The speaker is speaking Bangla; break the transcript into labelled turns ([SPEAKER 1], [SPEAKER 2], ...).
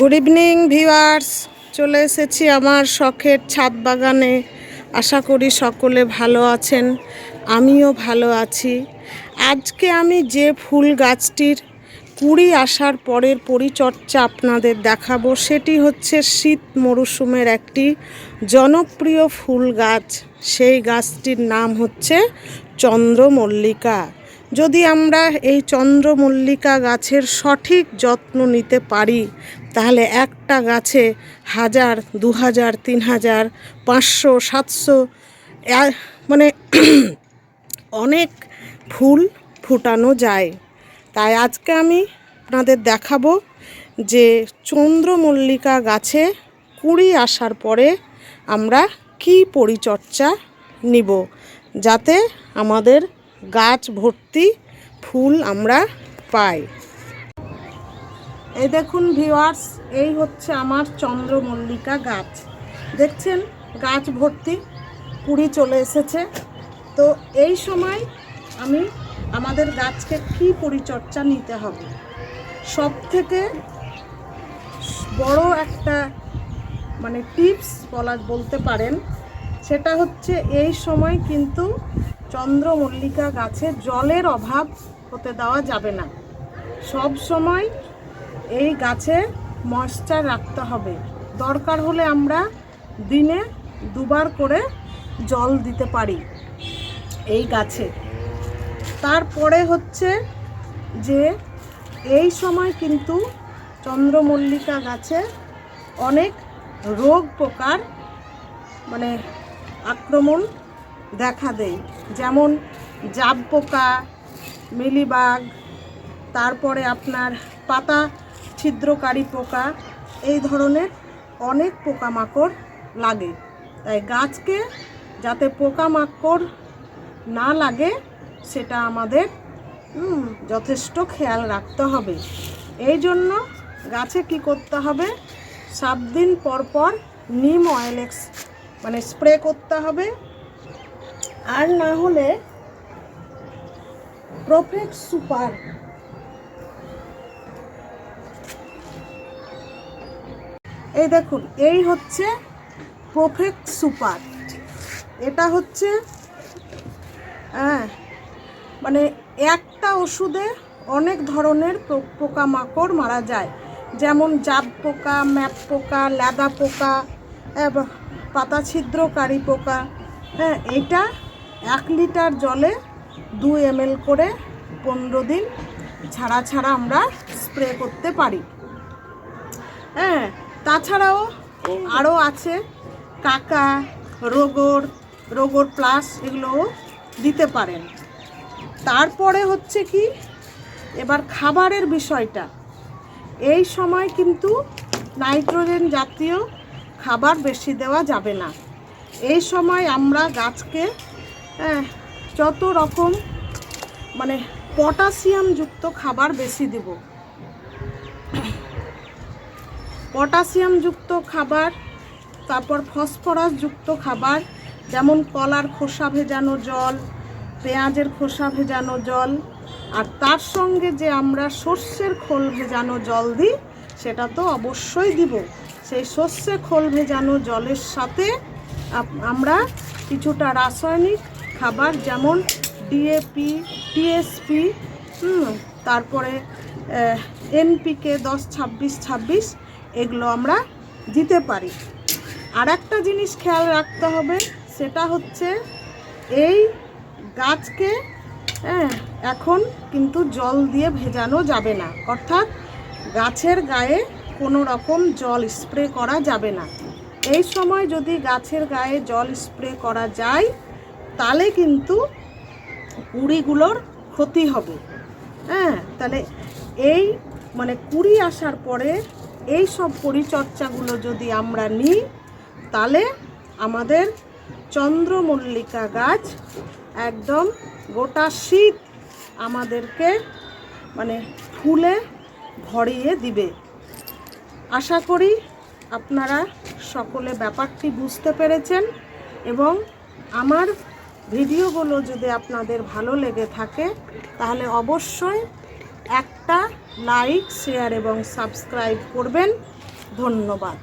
[SPEAKER 1] গুড ইভিনিং ভিউয়ার্স চলে এসেছি আমার শখের ছাদ বাগানে। আশা করি সকলে ভালো আছেন, আমিও ভালো আছি। আজকে আমি যে ফুল গাছটির কুড়ি আসার পরের পরিচর্যা আপনাদের দেখাবো, সেটি হচ্ছে শীত মরশুমের একটি জনপ্রিয় ফুল গাছ। সেই গাছটির নাম হচ্ছে চন্দ্রমল্লিকা। যদি আমরা এই চন্দ্রমল্লিকা গাছের সঠিক যত্ন নিতে পারি তাহলে একটা গাছে হাজার দু হাজার তিন হাজার পাঁচশো, সাতশো মানে অনেক ফুল ফুটানো যায়। তাই আজকে আমি আপনাদের দেখাবো যে চন্দ্রমল্লিকা গাছে কুড়ি আসার পরে আমরা কি পরিচর্যা নিব, যাতে আমাদের গাছ ভর্তি ফুল আমরা পাই। এই দেখুন ভিওয়ার্স এই হচ্ছে আমার চন্দ্রমল্লিকা গাছ। দেখছেন, গাছ ভর্তি কুড়ি চলে এসেছে। তো এই সময় আমি আমাদের গাছকে কি পরিচর্যা নিতে হবে? সব থেকে বড় একটা মানে টিপস বলা, বলতে পারেন, সেটা হচ্ছে এই সময় কিন্তু চন্দ্রমল্লিকা গাছে জলের অভাব হতে দেওয়া যাবে না। সব সময় এই গাছে ময়েশ্চার রাখতে হবে। দরকার হলে আমরা দিনে দুবার করে জল দিতে পারি এই গাছে। তারপরে হচ্ছে যে এই সময় কিন্তু চন্দ্রমল্লিকা গাছে অনেক রোগ পোকার মানে আক্রমণ দেখা দেয়। যেমন জাব পোকা মিলিবাগ, তারপরে আপনার পাতা ছিদ্রকারী পোকা, এই ধরনের অনেক পোকামাকড় লাগে। তাই গাছকে যাতে পোকামাকড় না লাগে, সেটা আমাদের যথেষ্ট খেয়াল রাখতে হবে। এই জন্য গাছে কি করতে হবে? সাত দিন পর পর নিম অয়েল এক্স মানে স্প্রে করতে হবে। আর না হলে প্রফেক্ট সুপার এই দেখুন, এই হচ্ছে প্রফেক্ট সুপার এটা হচ্ছে হ্যাঁ মানে একটা ওষুধে অনেক ধরনের পোকামাকড় মারা যায়। যেমন জাব পোকা, ম্যাপ পোকা, ল্যাদা পোকা পাতা ছিদ্রকারী পোকা হ্যাঁ এটা এক লিটার জলে দু এম করে পনেরো দিন ছাড়া ছাড়া আমরা স্প্রে করতে পারি। হ্যাঁ তাছাড়াও আরও আছে কাকা রোগর রোগর প্লাস এগুলোও দিতে পারেন। তারপরে হচ্ছে কি, এবার খাবারের বিষয়টা। এই সময় কিন্তু নাইট্রোজেন জাতীয় খাবার বেশি দেওয়া যাবে না। এই সময় আমরা গাছকে যত রকম মানে পটাশিয়ামযুক্ত খাবার বেশি দেব। পটাশিয়ামযুক্ত খাবার, তারপর ফসফরাসযুক্ত খাবার, যেমন কলার খোসা ভেজানো জল, পেঁয়াজের খোসা ভেজানো জল, আর তার সঙ্গে যে আমরা সর্ষের খোল ভেজানো জল দিই, সেটা তো অবশ্যই দিব। সেই সর্ষে খোল ভেজানো জলের সাথে আমরা কিছুটা রাসায়নিক খাবার, যেমন ডিএপি টিএসপি তারপরে এনপিকে দশ, ছাব্বিশ ছাব্বিশ এগুলো আমরা দিতে পারি। আর একটা জিনিস খেয়াল রাখতে হবে, সেটা হচ্ছে এই গাছকে হ্যাঁ এখন কিন্তু জল দিয়ে ভেজানো যাবে না। অর্থাৎ গাছের গায়ে কোনো রকম জল স্প্রে করা যাবে না। এই সময় যদি গাছের গায়ে জল স্প্রে করা যায়, তাহলে কিন্তু কুড়িগুলোর ক্ষতি হবে। হ্যাঁ তাহলে এই মানে কুড়ি আসার পরে এই সব পরিচর্যাগুলো যদি আমরা নিই, তাহলে আমাদের চন্দ্রমল্লিকা গাছ একদম গোটা শীত আমাদেরকে মানে ফুলে ভরিয়ে দিবে। আশা করি আপনারা সকলে ব্যাপারটি বুঝতে পেরেছেন এবং আমার ভিডিওগুলো যদি আপনাদের ভালো লেগে থাকে, তাহলে অবশ্যই একটা লাইক শেয়ার এবং সাবস্ক্রাইব করবেন। ধন্যবাদ।